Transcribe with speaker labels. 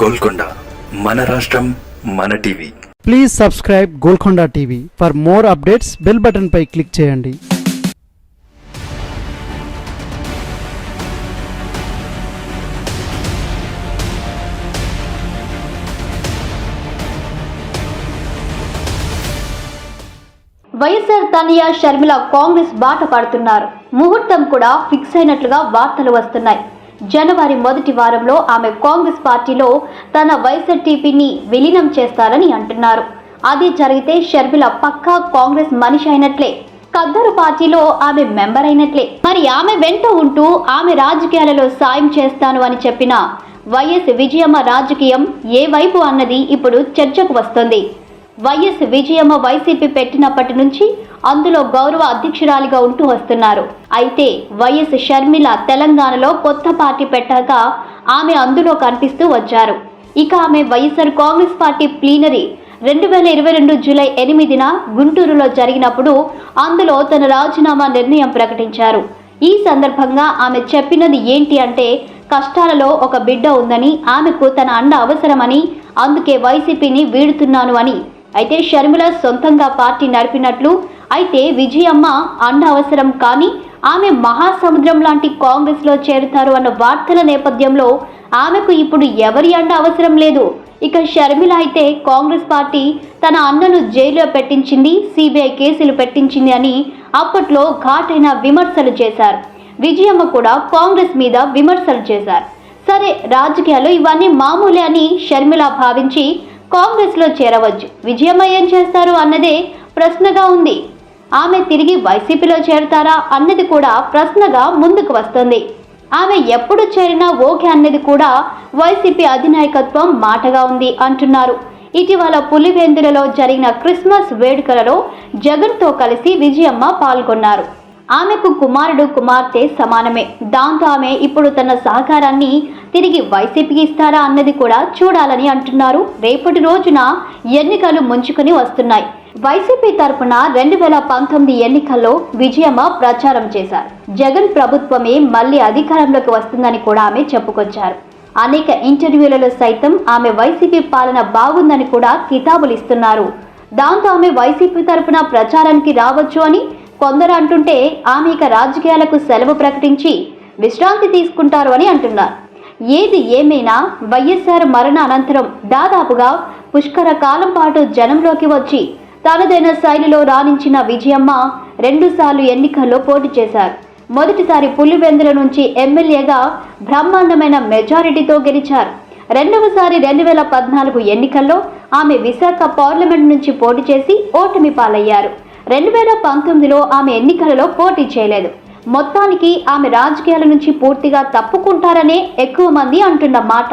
Speaker 1: గోల్కొండ మన రాష్ట్రం మన TV.
Speaker 2: Please subscribe Golconda TV for more updates bell button pi click చేయండి.
Speaker 3: వైఎస్ఆర్ తనయ షర్మిల కాంగ్రెస్ బాట పడుతున్నారు. ముహూర్తం కూడా ఫిక్స్ అయినట్లుగా వార్తలు వస్తున్నాయి. జనవరి మొదటి వారంలో ఆమె కాంగ్రెస్ పార్టీలో తన వైఎస్ఆర్టీపీని విలీనం చేస్తారని అంటున్నారు. అది జరిగితే షర్మిల పక్కా కాంగ్రెస్ మనిషి అయినట్లే. ఖద్దరు పార్టీలో ఆమె మెంబర్ అయినట్లే. మరి ఆమె వెంట ఉంటూ ఆమె రాజకీయాలలో సాయం చేస్తాను అని చెప్పిన వైఎస్ విజయమ్మ రాజకీయం ఏ వైపు అన్నది ఇప్పుడు చర్చకు వస్తుంది. వైఎస్ విజయమ్మ వైసీపీ పెట్టినప్పటి నుంచి అందులో గౌరవ అధ్యక్షురాలిగా ఉంటూ వస్తున్నారు. అయితే వైఎస్ షర్మిల తెలంగాణలో కొత్త పార్టీ పెట్టాక ఆమె అందులో కనిపిస్తూ వచ్చారు. ఇక ఆమె వైఎస్ఆర్ కాంగ్రెస్ పార్టీ ప్లీనరీ రెండు వేల ఇరవై రెండు జూలై ఎనిమిదిన గుంటూరులో జరిగినప్పుడు అందులో తన రాజీనామా నిర్ణయం ప్రకటించారు. ఈ సందర్భంగా ఆమె చెప్పినది ఏంటి అంటే కష్టాలలో ఒక బిడ్డ ఉందని ఆమెకు తన అండ అవసరమని అందుకే వైసీపీని వీడుతున్నాను అని అయితే షర్మిల సొంతంగా పార్టీ నడిపినట్లు అయితే విజయమ్మ అండ అవసరం కానీ ఆమె మహాసముద్రం లాంటి కాంగ్రెస్లో చేరుతారు అన్న వార్తల నేపథ్యంలో ఆమెకు ఇప్పుడు ఎవరి అండ అవసరం లేదు. ఇక షర్మిల అయితే కాంగ్రెస్ పార్టీ తన అన్నను జైల్లో పెట్టించింది సిబిఐ కేసులు పెట్టించింది అని అప్పట్లో ఘాటైన విమర్శలు చేశారు. విజయమ్మ కూడా కాంగ్రెస్ మీద విమర్శలు చేశారు. సరే రాజకీయాలు ఇవన్నీ మామూలే అని షర్మిల భావించి కాంగ్రెస్లో చేరవచ్చు. విజయమ్మ ఏం చేస్తారు అన్నదే ప్రశ్నగా ఉంది. ఆమె తిరిగి వైసీపీలో చేరతారా అన్నది కూడా ప్రశ్నగా ముందుకు వస్తుంది. ఆమె ఎప్పుడు చేరినా ఓకే అన్నది కూడా వైసీపీ అధినాయకత్వం మాటగా ఉంది అంటున్నారు. ఇటీవల పులివెందులలో జరిగిన క్రిస్మస్ వేడుకలలో జగన్తో కలిసి విజయమ్మ పాల్గొన్నారు. ఆమెకు కుమారుడు కుమార్తె సమానమే. దాంతో ఆమె ఇప్పుడు తన సహకారాన్ని తిరిగి వైసీపీకి ఇస్తారా అన్నది కూడా చూడాలని అంటున్నారు. రేపటి రోజున ఎన్నికలు ముంచుకుని వస్తున్నాయి. వైసీపీ తరపున రెండు వేల పంతొమ్మిది ఎన్నికల్లో విజయమ్మ ప్రచారం చేశారు. జగన్ ప్రభుత్వమే మళ్ళీ అధికారంలోకి వస్తుందని కూడా ఆమె చెప్పుకొచ్చారు. అనేక ఇంటర్వ్యూలలో సైతం ఆమె వైసీపీ పాలన బాగుందని కూడా కితాబులు ఇస్తున్నారు. దాంతో ఆమె వైసీపీ తరపున ప్రచారానికి రావచ్చు అని కొందరు అంటుంటే ఆమె ఇక రాజకీయాలకు సెలవు ప్రకటించి విశ్రాంతి తీసుకుంటారు అని అంటున్నారు. ఏది ఏమైనా వైఎస్ఆర్ మరణ అనంతరం దాదాపుగా పుష్కర కాలం పాటు జనంలోకి వచ్చి తనదైన శైలిలో రాణించిన విజయమ్మ రెండుసార్లు ఎన్నికల్లో పోటీ చేశారు. మొదటిసారి పులివెందుల నుంచి ఎమ్మెల్యేగా బ్రహ్మాండమైన మెజారిటీతో గెలిచారు. రెండవసారి రెండు వేల పద్నాలుగు ఎన్నికల్లో ఆమె విశాఖ పార్లమెంట్ నుంచి పోటీ చేసి ఓటమి పాలయ్యారు. రెండు వేల పంతొమ్మిదిలో ఆమె ఎన్నికలలో పోటీ చేయలేదు. మొత్తానికి ఆమె రాజకీయాల నుంచి పూర్తిగా తప్పుకుంటారనే ఎక్కువ మంది అంటున్న మాట.